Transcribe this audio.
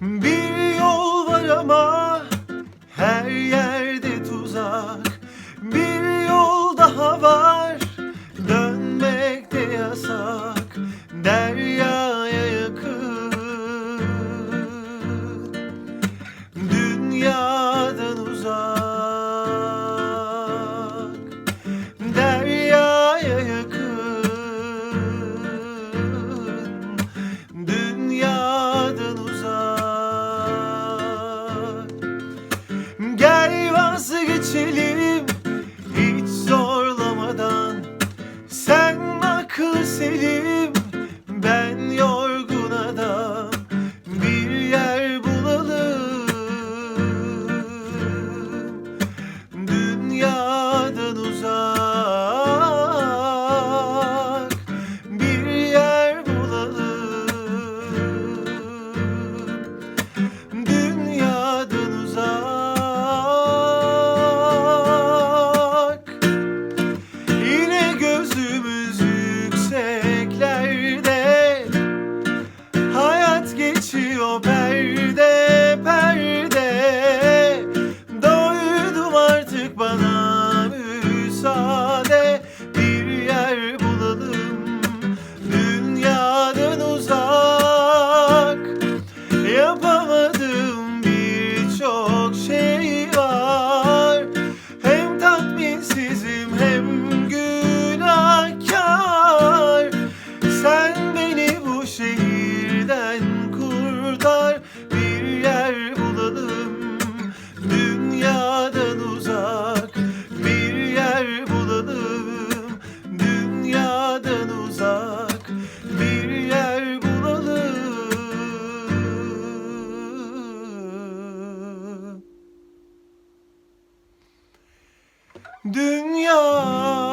Bir yol var ama her yerde tuzak. Bir yol daha var dönmek de yasak. Derya geçiyor perde perde. Doydum artık bana müsaade. dünya